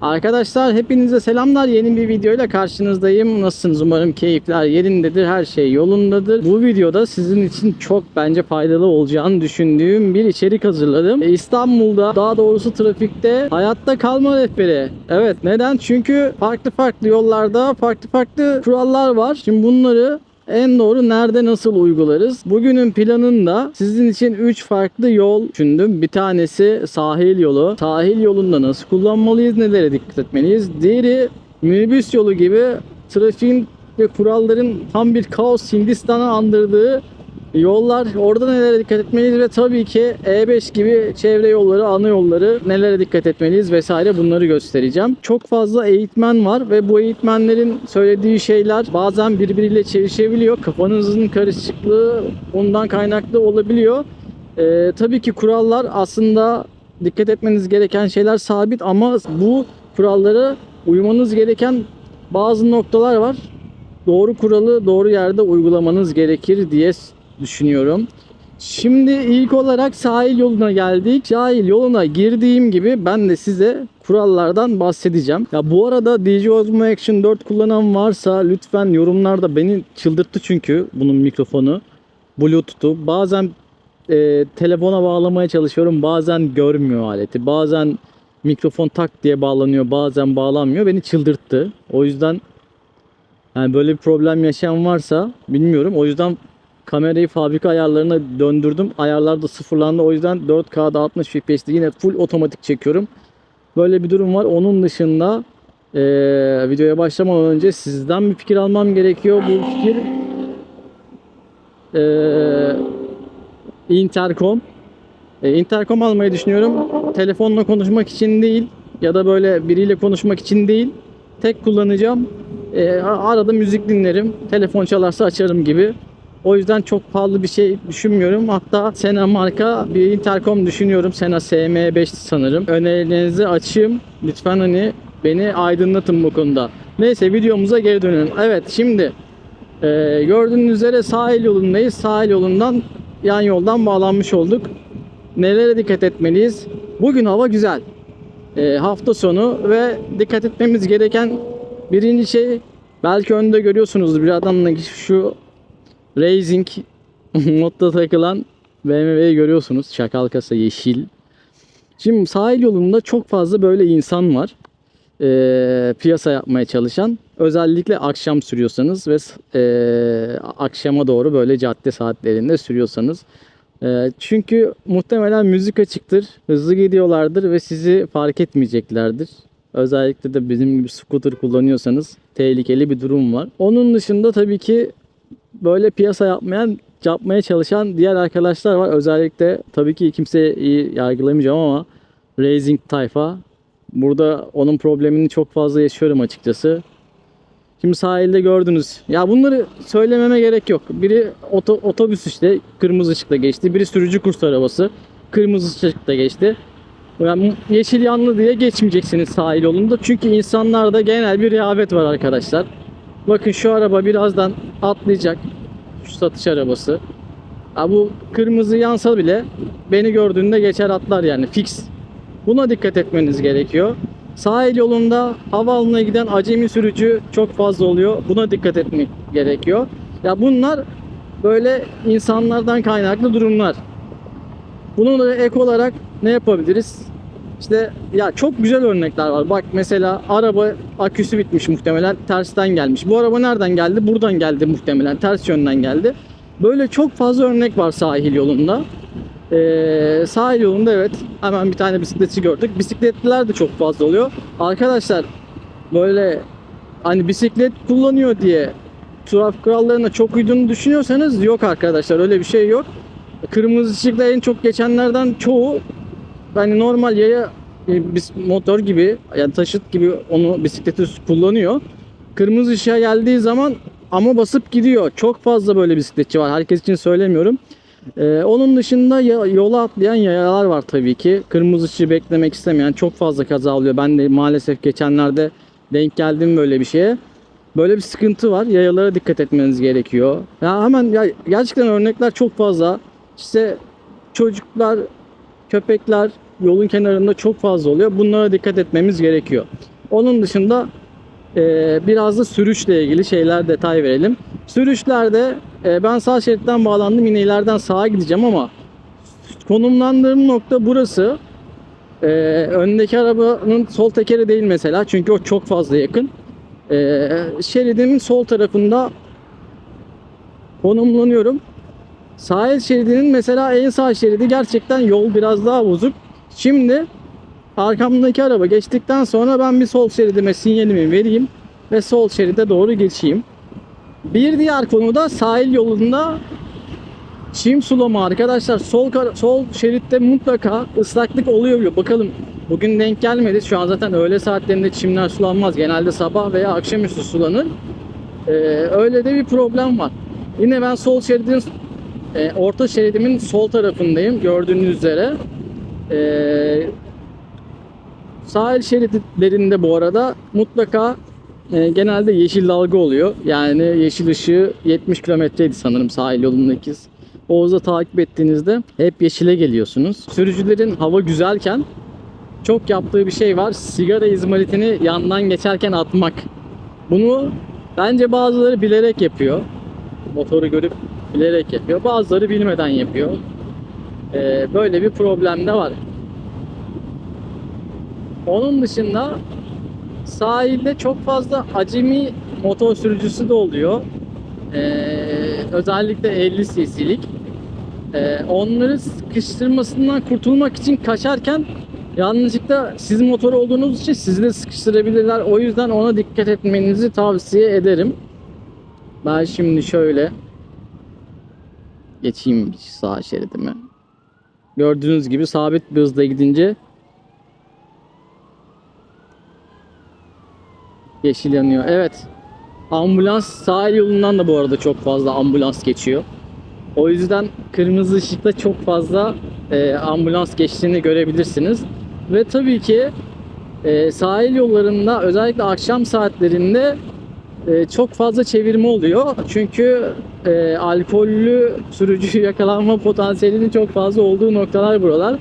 Arkadaşlar hepinize selamlar. Yeni bir videoyla karşınızdayım. Nasılsınız? Umarım keyifler yerindedir. Her şey yolundadır. Bu videoda sizin için çok bence faydalı olacağını düşündüğüm bir içerik hazırladım. E, İstanbul'da daha doğrusu trafikte hayatta kalma rehberi. Evet neden? Çünkü farklı farklı yollarda farklı farklı kurallar var. Şimdi bunları en doğru nerede nasıl uygularız? Bugünün planında sizin için 3 farklı yol düşündüm. Bir tanesi sahil yolu. Sahil yolunda nasıl kullanmalıyız? Nelere dikkat etmeliyiz? Diğeri minibüs yolu gibi trafiğin ve kuralların tam bir kaos Hindistan'a andırdığı Yollar orada nelere dikkat etmeliyiz ve tabii ki E5 gibi çevre yolları, ana yolları nelere dikkat etmeliyiz vesaire bunları göstereceğim. Çok fazla eğitmen var ve bu eğitmenlerin söylediği şeyler bazen birbiriyle çelişebiliyor. Kafanızın karışıklığı ondan kaynaklı olabiliyor. Ee, tabii ki kurallar aslında dikkat etmeniz gereken şeyler sabit ama bu kurallara uymanız gereken bazı noktalar var doğru kuralı doğru yerde uygulamanız gerekir diye düşünüyorum. Şimdi ilk olarak sahil yoluna geldik. Sahil yoluna girdiğim gibi ben de size kurallardan bahsedeceğim. Ya bu arada DJ Osmo Action 4 kullanan varsa lütfen yorumlarda beni çıldırttı çünkü bunun mikrofonu. Bluetooth'u. Bazen e, telefona bağlamaya çalışıyorum. Bazen görmüyor aleti. Bazen mikrofon tak diye bağlanıyor. Bazen bağlanmıyor. Beni çıldırttı. O yüzden yani böyle bir problem yaşayan varsa bilmiyorum. O yüzden kamerayı fabrika ayarlarına döndürdüm. Ayarlar da sıfırlandı. O yüzden 4K'da 60 FPS'te yine full otomatik çekiyorum. Böyle bir durum var. Onun dışında eee, videoya başlamadan önce sizden bir fikir almam gerekiyor. Bu fikir eee, intercom. E, intercom almayı düşünüyorum. Telefonla konuşmak için değil ya da böyle biriyle konuşmak için değil. Tek kullanacağım. E, arada müzik dinlerim. Telefon çalarsa açarım gibi. O yüzden çok pahalı bir şey düşünmüyorum. Hatta Sena marka bir intercom düşünüyorum. Sena SM5 sanırım. Önerilerinizi açayım. Lütfen hani beni aydınlatın bu konuda. Neyse videomuza geri dönelim. Evet şimdi e, gördüğünüz üzere sahil yolundayız. Sahil yolundan yan yoldan bağlanmış olduk. Nelere dikkat etmeliyiz? Bugün hava güzel. E, hafta sonu ve dikkat etmemiz gereken birinci şey belki önde görüyorsunuzdur bir adamla şu Racing modda takılan BMW'yi görüyorsunuz. Çakal kasa yeşil. Şimdi sahil yolunda çok fazla böyle insan var. Ee, piyasa yapmaya çalışan. Özellikle akşam sürüyorsanız ve e, akşama doğru böyle cadde saatlerinde sürüyorsanız. E, çünkü muhtemelen müzik açıktır. Hızlı gidiyorlardır ve sizi fark etmeyeceklerdir. Özellikle de bizim gibi scooter kullanıyorsanız tehlikeli bir durum var. Onun dışında tabii ki böyle piyasa yapmayan yapmaya çalışan diğer arkadaşlar var. Özellikle tabii ki kimseye iyi yargılamayacağım ama Racing tayfa. Burada onun problemini çok fazla yaşıyorum açıkçası. Şimdi sahilde gördünüz. Ya bunları söylememe gerek yok. Biri oto, otobüs işte kırmızı ışıkta geçti. Biri sürücü kurs arabası kırmızı ışıkta geçti. Yani yeşil yanlı diye geçmeyeceksiniz sahil yolunda. Çünkü insanlarda genel bir rehavet var arkadaşlar. Bakın şu araba birazdan atlayacak. Şu satış arabası. Ya bu kırmızı yansa bile beni gördüğünde geçer atlar yani fix. Buna dikkat etmeniz gerekiyor. Sahil yolunda havaalanına giden acemi sürücü çok fazla oluyor. Buna dikkat etmek gerekiyor. Ya bunlar böyle insanlardan kaynaklı durumlar. Bunun da ek olarak ne yapabiliriz? İşte ya çok güzel örnekler var. Bak mesela araba aküsü bitmiş muhtemelen tersten gelmiş. Bu araba nereden geldi? Buradan geldi muhtemelen. Ters yönden geldi. Böyle çok fazla örnek var sahil yolunda. Ee, sahil yolunda evet hemen bir tane bisikletçi gördük. Bisikletliler de çok fazla oluyor. Arkadaşlar böyle hani bisiklet kullanıyor diye trafik kurallarına çok uyduğunu düşünüyorsanız yok arkadaşlar öyle bir şey yok. Kırmızı ışıkta en çok geçenlerden çoğu hani normal yaya e, bis- motor gibi yani taşıt gibi onu bisikleti kullanıyor. Kırmızı ışığa geldiği zaman ama basıp gidiyor. Çok fazla böyle bisikletçi var. Herkes için söylemiyorum. Ee, onun dışında ya- yola atlayan yayalar var tabii ki. Kırmızı ışığı beklemek istemeyen çok fazla kaza oluyor. Ben de maalesef geçenlerde denk geldim böyle bir şeye. Böyle bir sıkıntı var. Yayalara dikkat etmeniz gerekiyor. Ya hemen ya gerçekten örnekler çok fazla. İşte çocuklar, köpekler yolun kenarında çok fazla oluyor. Bunlara dikkat etmemiz gerekiyor. Onun dışında e, biraz da sürüşle ilgili şeyler detay verelim. Sürüşlerde e, ben sağ şeritten bağlandım yine ileriden sağa gideceğim ama konumlandığım nokta burası. E, öndeki arabanın sol tekeri değil mesela çünkü o çok fazla yakın. E, şeridimin sol tarafında konumlanıyorum. Sahil şeridinin mesela en sağ şeridi gerçekten yol biraz daha bozuk. Şimdi arkamdaki araba geçtikten sonra ben bir sol şeridime sinyalimi vereyim ve sol şeride doğru geçeyim. Bir diğer konu da sahil yolunda çim sulama arkadaşlar. Sol sol şeritte mutlaka ıslaklık oluyor. Bakalım bugün denk gelmedi. Şu an zaten öğle saatlerinde çimler sulanmaz. Genelde sabah veya akşamüstü sulanır. Ee, öyle de bir problem var. Yine ben sol şeridin e, orta şeridimin sol tarafındayım gördüğünüz üzere. Ee, sahil şeritlerinde bu arada mutlaka e, genelde yeşil dalga oluyor. Yani yeşil ışığı 70 kilometreydi sanırım sahil yolundaki. Oğuz'da takip ettiğinizde hep yeşile geliyorsunuz. Sürücülerin hava güzelken çok yaptığı bir şey var. Sigara izmaritini yandan geçerken atmak. Bunu bence bazıları bilerek yapıyor. Motoru görüp bilerek yapıyor. Bazıları bilmeden yapıyor. Ee, böyle bir problem de var. Onun dışında sahilde çok fazla acemi motor sürücüsü de oluyor. Ee, özellikle 50 cc'lik. Ee, onları sıkıştırmasından kurtulmak için kaçarken yanlışlıkla sizin motor olduğunuz için sizi de sıkıştırabilirler. O yüzden ona dikkat etmenizi tavsiye ederim. Ben şimdi şöyle geçeyim sağ şeridime. Gördüğünüz gibi sabit bir hızla gidince yeşil yanıyor. Evet. Ambulans sahil yolundan da bu arada çok fazla ambulans geçiyor. O yüzden kırmızı ışıkta çok fazla e, ambulans geçtiğini görebilirsiniz. Ve tabii ki e, sahil yollarında özellikle akşam saatlerinde e, çok fazla çevirme oluyor. Çünkü e, alkollü sürücü yakalanma potansiyelinin çok fazla olduğu noktalar buralar.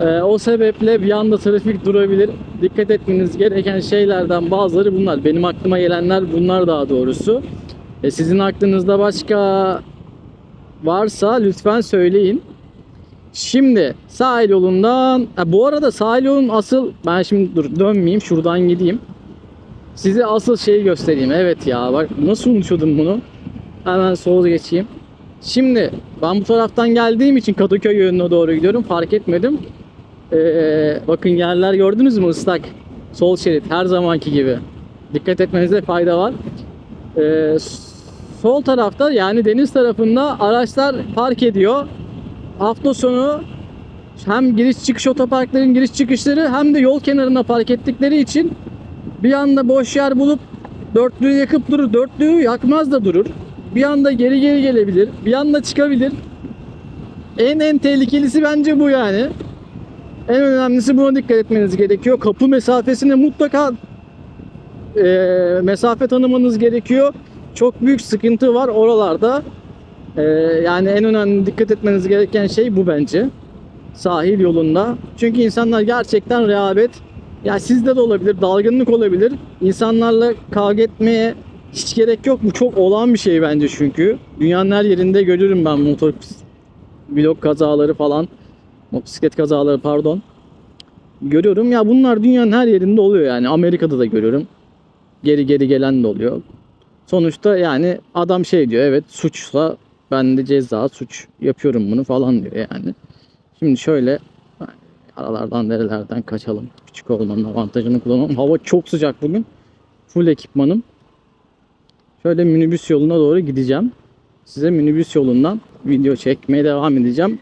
E, o sebeple bir anda trafik durabilir. Dikkat etmeniz gereken şeylerden bazıları bunlar. Benim aklıma gelenler bunlar daha doğrusu. E, sizin aklınızda başka varsa lütfen söyleyin. Şimdi sahil yolundan ha, bu arada sahil yolun asıl ben şimdi dur dönmeyeyim şuradan gideyim. Size asıl şeyi göstereyim. Evet ya bak nasıl unutuyordum bunu. Hemen sola geçeyim. Şimdi ben bu taraftan geldiğim için Kadıköy yönüne doğru gidiyorum. Fark etmedim. Ee, bakın yerler gördünüz mü ıslak. Sol şerit her zamanki gibi. Dikkat etmenize fayda var. Ee, sol tarafta yani deniz tarafında araçlar park ediyor. Hafta sonu hem giriş çıkış otoparkların giriş çıkışları hem de yol kenarına park ettikleri için bir anda boş yer bulup dörtlüğü yakıp durur. Dörtlüğü yakmaz da durur. Bir anda geri geri gelebilir. Bir anda çıkabilir. En en tehlikelisi bence bu yani. En önemlisi buna dikkat etmeniz gerekiyor. Kapı mesafesine mutlaka e, mesafe tanımanız gerekiyor. Çok büyük sıkıntı var oralarda. E, yani en önemli dikkat etmeniz gereken şey bu bence. Sahil yolunda. Çünkü insanlar gerçekten rehavet. Ya sizde de olabilir, dalgınlık olabilir. İnsanlarla kavga etmeye hiç gerek yok. Bu çok olağan bir şey bence çünkü. Dünyanın her yerinde görüyorum ben motor vlog kazaları falan. Motosiklet kazaları pardon. Görüyorum ya bunlar dünyanın her yerinde oluyor yani. Amerika'da da görüyorum. Geri geri gelen de oluyor. Sonuçta yani adam şey diyor evet suçsa ben de ceza suç yapıyorum bunu falan diyor yani. Şimdi şöyle aralardan nerelerden kaçalım. Küçük olmanın avantajını kullanalım. Hava çok sıcak bugün. Full ekipmanım. Şöyle minibüs yoluna doğru gideceğim. Size minibüs yolundan video çekmeye devam edeceğim.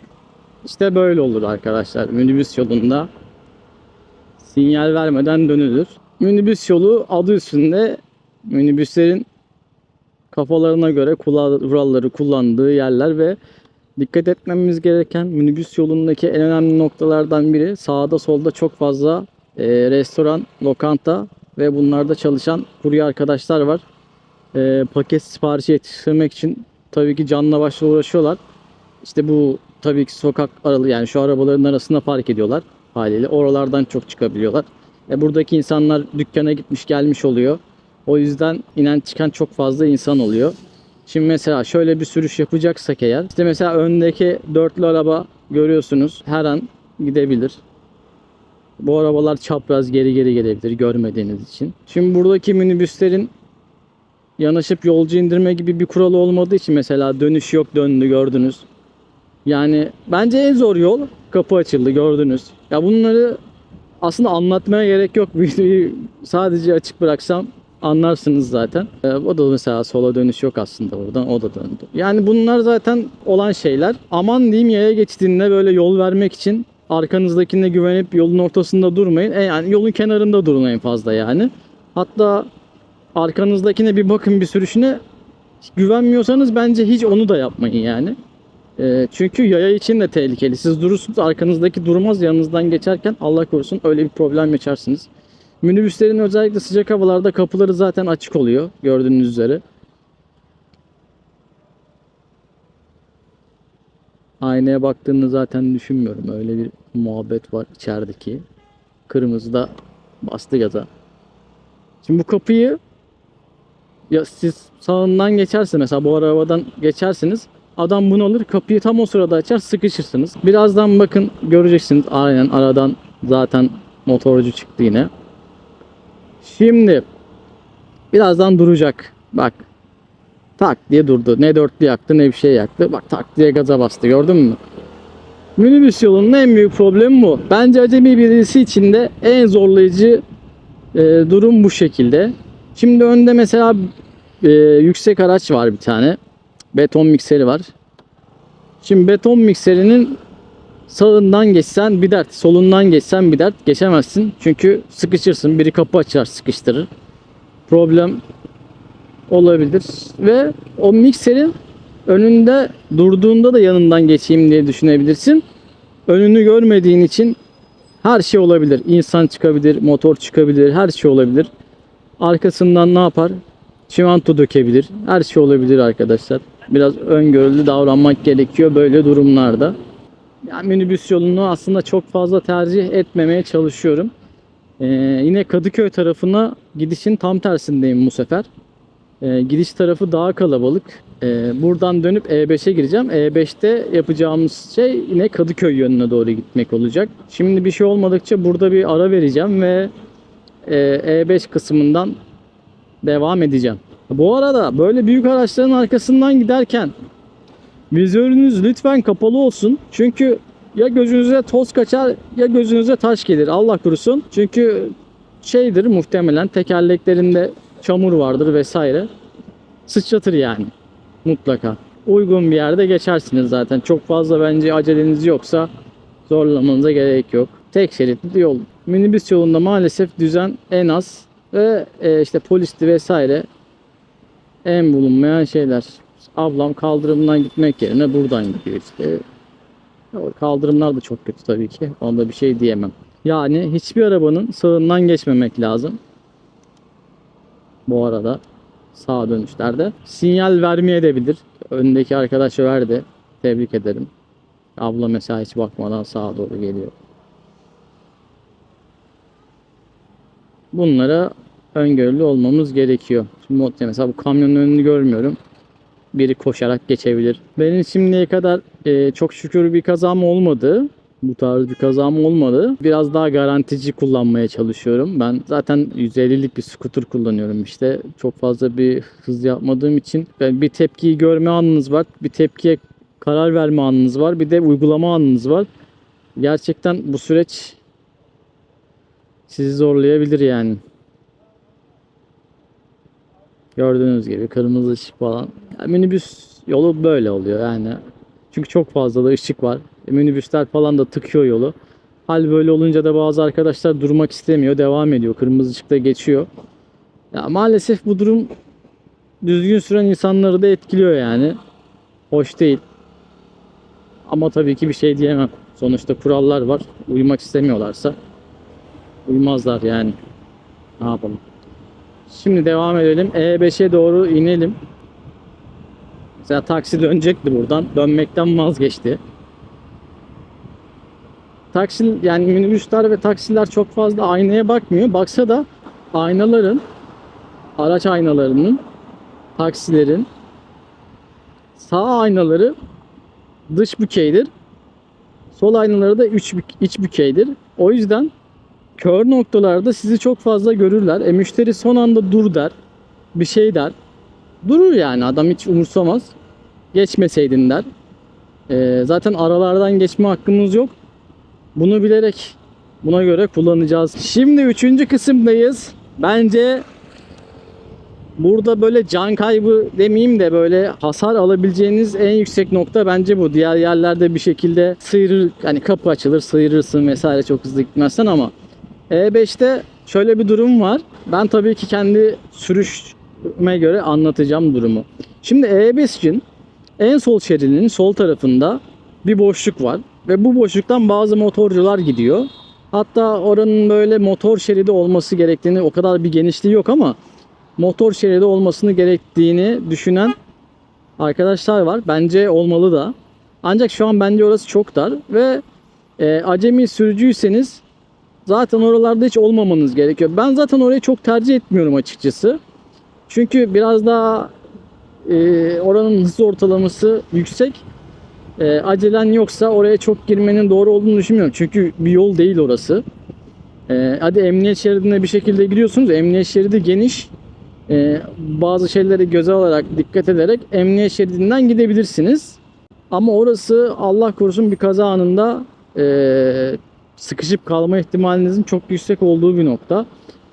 İşte böyle olur arkadaşlar. Minibüs yolunda sinyal vermeden dönülür. Minibüs yolu adı üstünde minibüslerin kafalarına göre kuralları kullandığı yerler ve dikkat etmemiz gereken minibüs yolundaki en önemli noktalardan biri sağda solda çok fazla restoran, lokanta ve bunlarda çalışan kurye arkadaşlar var. E, paket siparişi yetiştirmek için tabii ki canla başla uğraşıyorlar. İşte bu tabii ki sokak aralı yani şu arabaların arasında park ediyorlar haliyle. Oralardan çok çıkabiliyorlar. E, buradaki insanlar dükkana gitmiş gelmiş oluyor. O yüzden inen çıkan çok fazla insan oluyor. Şimdi mesela şöyle bir sürüş yapacaksak eğer işte mesela öndeki dörtlü araba görüyorsunuz her an gidebilir. Bu arabalar çapraz geri geri gelebilir görmediğiniz için. Şimdi buradaki minibüslerin yanaşıp yolcu indirme gibi bir kuralı olmadığı için mesela dönüş yok döndü gördünüz. Yani bence en zor yol kapı açıldı gördünüz. Ya bunları aslında anlatmaya gerek yok. Videoyu sadece açık bıraksam anlarsınız zaten. Ee, o da mesela sola dönüş yok aslında buradan o da döndü. Yani bunlar zaten olan şeyler. Aman diyeyim yaya geçtiğinde böyle yol vermek için arkanızdakine güvenip yolun ortasında durmayın. E yani yolun kenarında durun en fazla yani. Hatta arkanızdakine bir bakın bir sürüşüne. Güvenmiyorsanız bence hiç onu da yapmayın yani. Ee, çünkü yaya için de tehlikeli. Siz durursunuz arkanızdaki durmaz yanınızdan geçerken Allah korusun öyle bir problem yaşarsınız. Minibüslerin özellikle sıcak havalarda kapıları zaten açık oluyor gördüğünüz üzere. Aynaya baktığını zaten düşünmüyorum. Öyle bir muhabbet var içerideki. Kırmızı da bastı gaza. Şimdi bu kapıyı ya siz sağından geçerse mesela bu arabadan geçersiniz adam bunu alır kapıyı tam o sırada açar sıkışırsınız. Birazdan bakın göreceksiniz aynen aradan zaten motorcu çıktı yine. Şimdi birazdan duracak. Bak tak diye durdu. Ne dörtlü yaktı ne bir şey yaktı. Bak tak diye gaza bastı gördün mü? Minibüs yolunun en büyük problemi bu. Bence acemi birisi için de en zorlayıcı e, durum bu şekilde. Şimdi önde mesela e, yüksek araç var bir tane. Beton mikseri var. Şimdi beton mikserinin sağından geçsen bir dert, solundan geçsen bir dert geçemezsin. Çünkü sıkışırsın. Biri kapı açar, sıkıştırır. Problem olabilir ve o mikserin önünde durduğunda da yanından geçeyim diye düşünebilirsin. Önünü görmediğin için her şey olabilir. İnsan çıkabilir, motor çıkabilir, her şey olabilir. Arkasından ne yapar? Çimento dökebilir. Her şey olabilir arkadaşlar. Biraz öngörülü davranmak gerekiyor böyle durumlarda. Yani minibüs yolunu aslında çok fazla tercih etmemeye çalışıyorum. Ee, yine Kadıköy tarafına gidişin tam tersindeyim bu sefer. Ee, gidiş tarafı daha kalabalık. Ee, buradan dönüp E5'e gireceğim. E5'te yapacağımız şey yine Kadıköy yönüne doğru gitmek olacak. Şimdi bir şey olmadıkça burada bir ara vereceğim ve E5 kısmından devam edeceğim. Bu arada böyle büyük araçların arkasından giderken vizörünüz lütfen kapalı olsun. Çünkü ya gözünüze toz kaçar ya gözünüze taş gelir. Allah korusun. Çünkü şeydir muhtemelen tekerleklerinde çamur vardır vesaire. Sıçratır yani. Mutlaka. Uygun bir yerde geçersiniz zaten. Çok fazla bence aceleniz yoksa zorlamanıza gerek yok. Tek şeritli yol. Minibüs yolunda maalesef düzen en az ve e, işte polisti vesaire en bulunmayan şeyler. Ablam kaldırımdan gitmek yerine buradan gidiyor işte. Kaldırımlar da çok kötü tabii ki. Onda bir şey diyemem. Yani hiçbir arabanın sağından geçmemek lazım. Bu arada sağ dönüşlerde. Sinyal vermeye de. Öndeki arkadaş verdi. Tebrik ederim. Abla mesela hiç bakmadan sağa doğru geliyor. Bunlara öngörülü olmamız gerekiyor. Şimdi mesela bu kamyonun önünü görmüyorum. Biri koşarak geçebilir. Benim şimdiye kadar e, çok şükür bir kazam olmadı. Bu tarz bir kazam olmadı. Biraz daha garantici kullanmaya çalışıyorum. Ben zaten 150'lik bir scooter kullanıyorum işte. Çok fazla bir hız yapmadığım için ben bir tepkiyi görme anınız var. Bir tepkiye karar verme anınız var. Bir de uygulama anınız var. Gerçekten bu süreç sizi zorlayabilir yani. Gördüğünüz gibi kırmızı ışık falan. Yani minibüs yolu böyle oluyor yani. Çünkü çok fazla da ışık var. E, minibüsler falan da tıkıyor yolu. Hal böyle olunca da bazı arkadaşlar durmak istemiyor, devam ediyor. Kırmızı ışıkta geçiyor. Ya maalesef bu durum düzgün süren insanları da etkiliyor yani. Hoş değil. Ama tabii ki bir şey diyemem. Sonuçta kurallar var. Uymak istemiyorlarsa uymazlar yani. Ne yapalım? Şimdi devam edelim. E5'e doğru inelim. Mesela taksi dönecekti buradan. Dönmekten vazgeçti. taksi yani minibüsler ve taksiler çok fazla aynaya bakmıyor. Baksa da aynaların araç aynalarının taksilerin sağ aynaları dış bükeydir. Sol aynaları da bük- iç bükeydir. O yüzden kör noktalarda sizi çok fazla görürler. E müşteri son anda dur der. Bir şey der. Durur yani adam hiç umursamaz. Geçmeseydin der. E, zaten aralardan geçme hakkımız yok. Bunu bilerek buna göre kullanacağız. Şimdi üçüncü kısımdayız. Bence burada böyle can kaybı demeyeyim de böyle hasar alabileceğiniz en yüksek nokta bence bu. Diğer yerlerde bir şekilde sıyırır, hani kapı açılır, sıyırırsın vesaire çok hızlı gitmezsen ama E5'te şöyle bir durum var. Ben tabii ki kendi sürüşüme göre anlatacağım durumu. Şimdi E5 için en sol şeridinin sol tarafında bir boşluk var ve bu boşluktan bazı motorcular gidiyor. Hatta oranın böyle motor şeridi olması gerektiğini o kadar bir genişliği yok ama motor şeridi olmasını gerektiğini düşünen arkadaşlar var. Bence olmalı da. Ancak şu an bence orası çok dar ve e, acemi sürücüyseniz zaten oralarda hiç olmamanız gerekiyor. Ben zaten orayı çok tercih etmiyorum açıkçası. Çünkü biraz daha e, oranın hız ortalaması yüksek. E, acelen yoksa oraya çok girmenin doğru olduğunu düşünmüyorum. Çünkü bir yol değil orası. E, hadi emniyet şeridine bir şekilde gidiyorsunuz. Emniyet şeridi geniş. E, bazı şeyleri göze alarak, dikkat ederek emniyet şeridinden gidebilirsiniz. Ama orası Allah korusun bir kaza anında e, sıkışıp kalma ihtimalinizin çok yüksek olduğu bir nokta.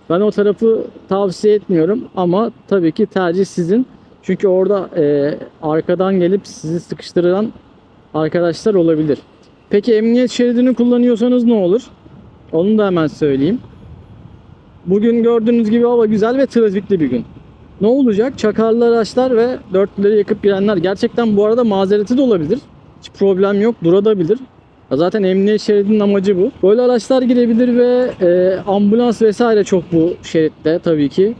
Ben o tarafı tavsiye etmiyorum ama tabii ki tercih sizin. Çünkü orada e, arkadan gelip sizi sıkıştıran arkadaşlar olabilir. Peki emniyet şeridini kullanıyorsanız ne olur? Onu da hemen söyleyeyim. Bugün gördüğünüz gibi hava güzel ve trafikli bir gün. Ne olacak? Çakarlı araçlar ve dörtlüleri yakıp girenler gerçekten bu arada mazereti de olabilir. Hiç problem yok, durabilir. Zaten emniyet şeridinin amacı bu. Böyle araçlar girebilir ve e, ambulans vesaire çok bu şeritte tabii ki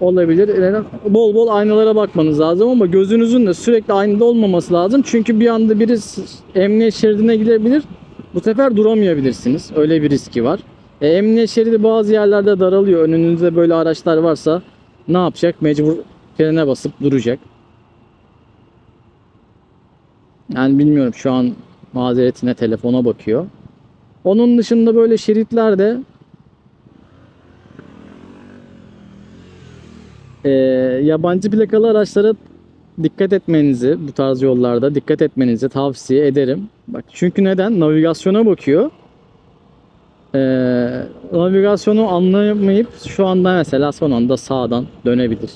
olabilir. Yani bol bol aynalara bakmanız lazım ama gözünüzün de sürekli aynada olmaması lazım. Çünkü bir anda biri emniyet şeridine girebilir. Bu sefer duramayabilirsiniz. Öyle bir riski var. E, emniyet şeridi bazı yerlerde daralıyor. Önünüzde böyle araçlar varsa ne yapacak? Mecbur frene basıp duracak. Yani bilmiyorum şu an mazeretine telefona bakıyor. Onun dışında böyle şeritlerde e, yabancı plakalı araçlara dikkat etmenizi bu tarz yollarda dikkat etmenizi tavsiye ederim. Bak çünkü neden? Navigasyona bakıyor. E, navigasyonu anlayamayıp şu anda mesela son anda sağdan dönebilir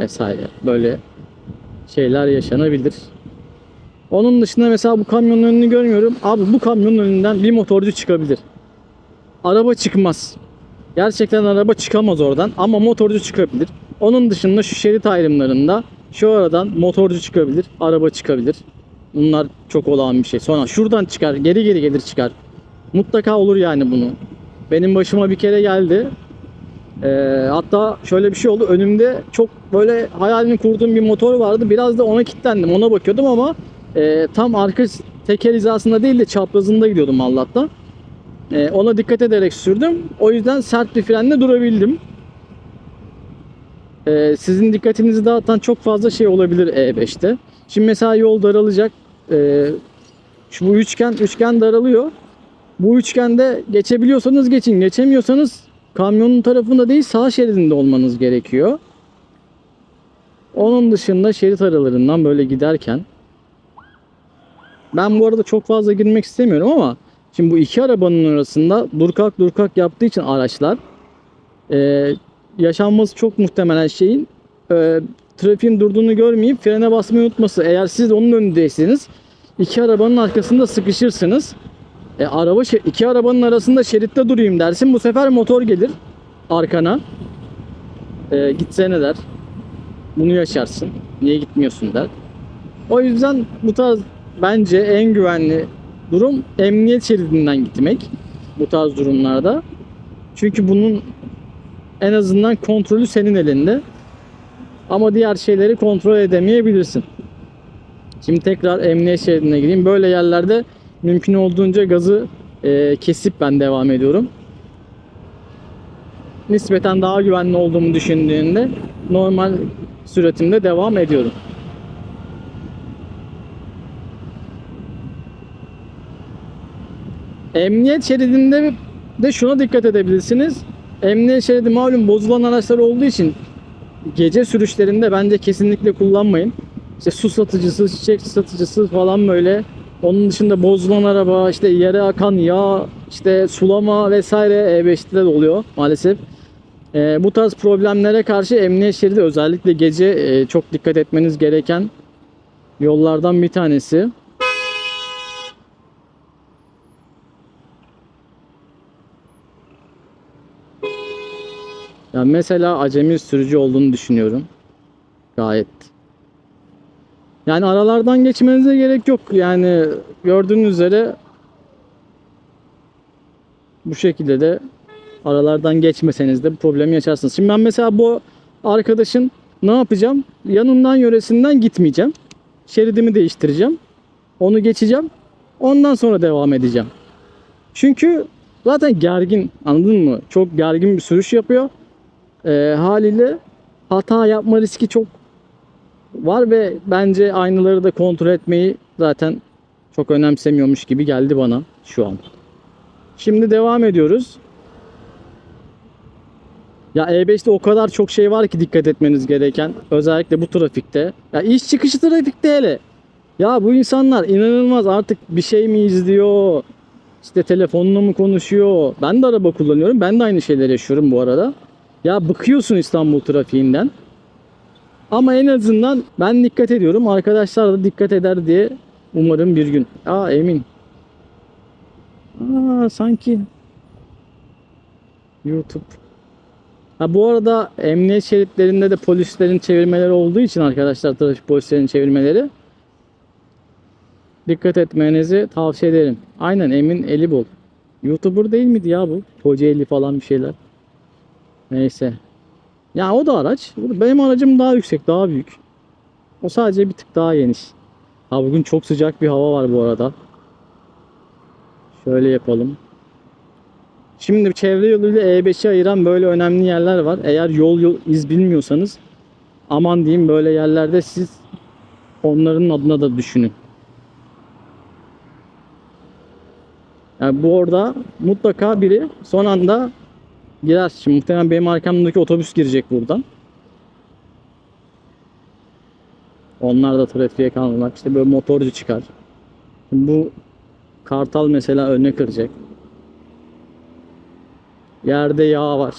vesaire. Böyle şeyler yaşanabilir. Onun dışında mesela bu kamyonun önünü görmüyorum. Abi bu kamyonun önünden bir motorcu çıkabilir. Araba çıkmaz. Gerçekten araba çıkamaz oradan ama motorcu çıkabilir. Onun dışında şu şerit ayrımlarında şu aradan motorcu çıkabilir, araba çıkabilir. Bunlar çok olağan bir şey. Sonra şuradan çıkar, geri geri gelir çıkar. Mutlaka olur yani bunu. Benim başıma bir kere geldi. Ee, hatta şöyle bir şey oldu. Önümde çok böyle hayalini kurduğum bir motor vardı. Biraz da ona kilitlendim. Ona bakıyordum ama e, tam arka teker hizasında değil de çaprazında gidiyordum Allah'tan. E, ona dikkat ederek sürdüm. O yüzden sert bir frenle durabildim. E, sizin dikkatinizi dağıtan çok fazla şey olabilir E5'te. Şimdi mesela yol daralacak. E, şu bu üçgen üçgen daralıyor. Bu üçgende geçebiliyorsanız geçin. Geçemiyorsanız kamyonun tarafında değil sağ şeridinde olmanız gerekiyor. Onun dışında şerit aralarından böyle giderken ben bu arada çok fazla girmek istemiyorum ama şimdi bu iki arabanın arasında dur kalk dur kalk yaptığı için araçlar e, yaşanması çok muhtemelen şeyin e, trafiğin durduğunu görmeyip frene basmayı unutması. Eğer siz onun önündeyseniz iki arabanın arkasında sıkışırsınız. E, araba iki arabanın arasında şeritte durayım dersin. Bu sefer motor gelir arkana. E, gitsene der. Bunu yaşarsın. Niye gitmiyorsun der. O yüzden bu tarz bence en güvenli durum emniyet şeridinden gitmek bu tarz durumlarda. Çünkü bunun en azından kontrolü senin elinde. Ama diğer şeyleri kontrol edemeyebilirsin. Şimdi tekrar emniyet şeridine gireyim. Böyle yerlerde mümkün olduğunca gazı e, kesip ben devam ediyorum. Nispeten daha güvenli olduğumu düşündüğünde normal süratimde devam ediyorum. Emniyet şeridinde de şuna dikkat edebilirsiniz. Emniyet şeridi malum bozulan araçlar olduğu için gece sürüşlerinde bence kesinlikle kullanmayın. İşte su satıcısı, çiçek satıcısı falan böyle. Onun dışında bozulan araba, işte yere akan yağ, işte sulama vesaire E5'te de oluyor maalesef. Ee, bu tarz problemlere karşı emniyet şeridi özellikle gece e, çok dikkat etmeniz gereken yollardan bir tanesi. Ya mesela acemi sürücü olduğunu düşünüyorum. Gayet. Yani aralardan geçmenize gerek yok. Yani gördüğünüz üzere bu şekilde de aralardan geçmeseniz de bir problem yaşarsınız. Şimdi ben mesela bu arkadaşın ne yapacağım? Yanından yöresinden gitmeyeceğim. Şeridimi değiştireceğim. Onu geçeceğim. Ondan sonra devam edeceğim. Çünkü zaten gergin anladın mı? Çok gergin bir sürüş yapıyor. Ee, haliyle hata yapma riski çok var ve bence aynaları da kontrol etmeyi zaten çok önemsemiyormuş gibi geldi bana şu an. Şimdi devam ediyoruz. Ya E5'te o kadar çok şey var ki dikkat etmeniz gereken. Özellikle bu trafikte. Ya iş çıkışı trafikte hele. Ya bu insanlar inanılmaz artık bir şey mi izliyor? İşte telefonla mı konuşuyor? Ben de araba kullanıyorum. Ben de aynı şeyleri yaşıyorum bu arada. Ya bıkıyorsun İstanbul trafiğinden. Ama en azından ben dikkat ediyorum. Arkadaşlar da dikkat eder diye umarım bir gün. Aa emin. Aa sanki YouTube. Ha bu arada emniyet şeritlerinde de polislerin çevirmeleri olduğu için arkadaşlar trafik polislerin çevirmeleri dikkat etmenizi tavsiye ederim. Aynen Emin Elibol. YouTuber değil miydi ya bu? Kocaeli falan bir şeyler. Neyse. Ya o da araç. Benim aracım daha yüksek, daha büyük. O sadece bir tık daha geniş. Ha bugün çok sıcak bir hava var bu arada. Şöyle yapalım. Şimdi çevre yoluyla E5'i ayıran böyle önemli yerler var. Eğer yol, yol iz bilmiyorsanız aman diyeyim böyle yerlerde siz onların adına da düşünün. Yani bu orada mutlaka biri son anda girer. Şimdi muhtemelen benim arkamdaki otobüs girecek buradan. Onlar da trafiğe kalmamak. İşte böyle motorcu çıkar. Bu kartal mesela önüne kıracak. Yerde yağ var.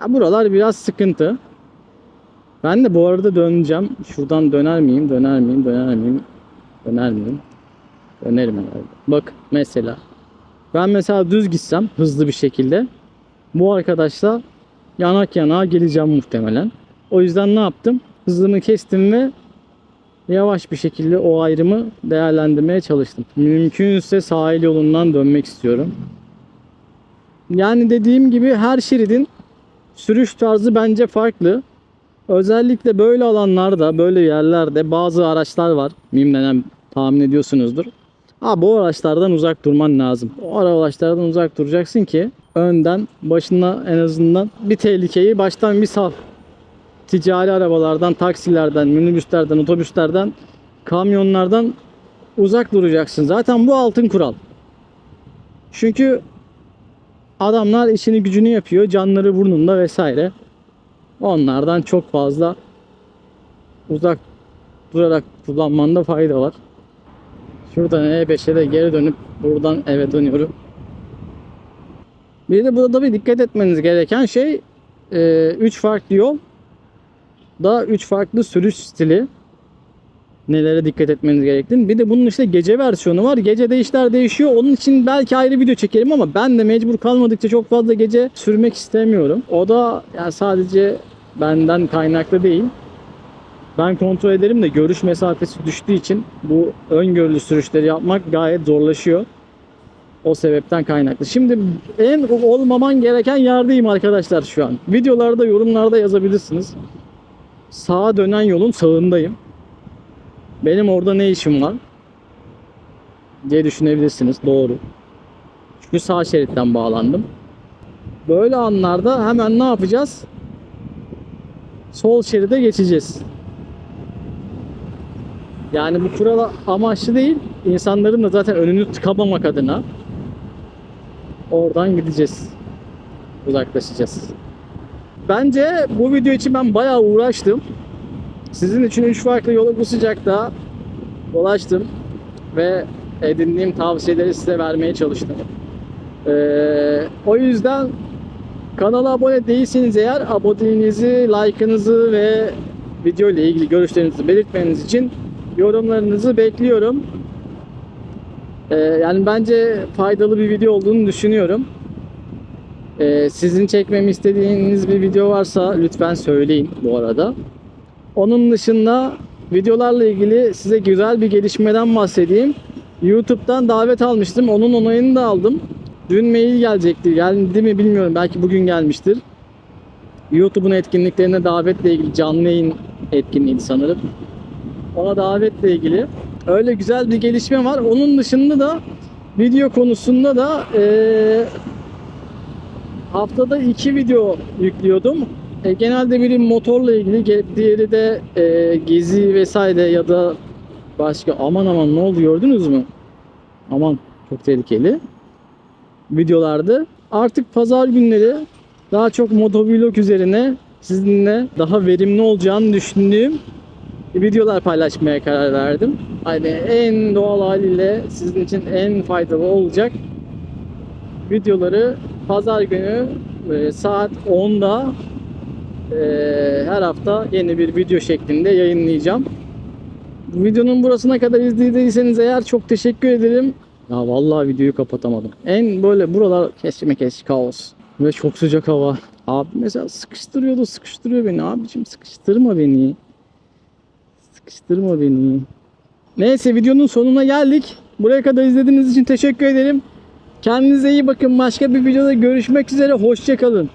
Ya buralar biraz sıkıntı. Ben de bu arada döneceğim. Şuradan döner miyim? Döner miyim? Döner miyim? Döner miyim? Dönerim herhalde. Bak mesela. Ben mesela düz gitsem hızlı bir şekilde bu arkadaşla yanak yanağa geleceğim muhtemelen. O yüzden ne yaptım? Hızımı kestim ve yavaş bir şekilde o ayrımı değerlendirmeye çalıştım. Mümkünse sahil yolundan dönmek istiyorum. Yani dediğim gibi her şeridin sürüş tarzı bence farklı. Özellikle böyle alanlarda, böyle yerlerde bazı araçlar var. Mimlenen tahmin ediyorsunuzdur. Ha bu araçlardan uzak durman lazım. O araçlardan uzak duracaksın ki önden başına en azından bir tehlikeyi baştan bir sal. Ticari arabalardan, taksilerden, minibüslerden, otobüslerden, kamyonlardan uzak duracaksın. Zaten bu altın kural. Çünkü adamlar işini gücünü yapıyor. Canları burnunda vesaire. Onlardan çok fazla uzak durarak kullanmanda fayda var. Şuradan E5'e de geri dönüp buradan eve dönüyorum. Bir de burada bir dikkat etmeniz gereken şey 3 farklı yol da 3 farklı sürüş stili nelere dikkat etmeniz gerektiğini. Bir de bunun işte gece versiyonu var. Gece de işler değişiyor. Onun için belki ayrı video çekerim ama ben de mecbur kalmadıkça çok fazla gece sürmek istemiyorum. O da yani sadece benden kaynaklı değil. Ben kontrol ederim de görüş mesafesi düştüğü için bu öngörülü sürüşleri yapmak gayet zorlaşıyor. O sebepten kaynaklı. Şimdi en olmaman gereken yerdeyim arkadaşlar şu an. Videolarda, yorumlarda yazabilirsiniz. Sağa dönen yolun sağındayım. Benim orada ne işim var? diye düşünebilirsiniz. Doğru. Çünkü sağ şeritten bağlandım. Böyle anlarda hemen ne yapacağız? Sol şeride geçeceğiz. Yani bu kural amaçlı değil. insanların da zaten önünü tıkamamak adına oradan gideceğiz. Uzaklaşacağız. Bence bu video için ben bayağı uğraştım. Sizin için 3 farklı yolu bu sıcakta dolaştım ve edindiğim tavsiyeleri size vermeye çalıştım. Ee, o yüzden kanala abone değilseniz eğer aboneliğinizi, like'ınızı ve video ile ilgili görüşlerinizi belirtmeniz için yorumlarınızı bekliyorum. Ee, yani bence faydalı bir video olduğunu düşünüyorum. Ee, sizin çekmemi istediğiniz bir video varsa lütfen söyleyin bu arada. Onun dışında videolarla ilgili size güzel bir gelişmeden bahsedeyim. YouTube'dan davet almıştım. Onun onayını da aldım. Dün mail gelecekti. Geldi mi bilmiyorum. Belki bugün gelmiştir. YouTube'un etkinliklerine davetle ilgili canlı yayın etkinliğiydi sanırım. Ona davetle ilgili. Öyle güzel bir gelişme var. Onun dışında da video konusunda da eee, haftada iki video yüklüyordum. E, genelde biri motorla ilgili, diğeri de e, gezi vesaire ya da başka. Aman aman ne oldu gördünüz mü? Aman çok tehlikeli. Videolardı. Artık pazar günleri daha çok motovlog üzerine sizinle daha verimli olacağını düşündüğüm videolar paylaşmaya karar verdim. Hani en doğal haliyle sizin için en faydalı olacak videoları pazar günü e, saat 10'da e, her hafta yeni bir video şeklinde yayınlayacağım. Videonun burasına kadar izlediyseniz eğer çok teşekkür ederim. Ya vallahi videoyu kapatamadım. En böyle buralar kesme kes kaos. Ve çok sıcak hava. Abi mesela sıkıştırıyordu sıkıştırıyor beni. Abicim sıkıştırma beni. Sıkıştırma beni. Neyse videonun sonuna geldik. Buraya kadar izlediğiniz için teşekkür ederim. Kendinize iyi bakın. Başka bir videoda görüşmek üzere. Hoşçakalın.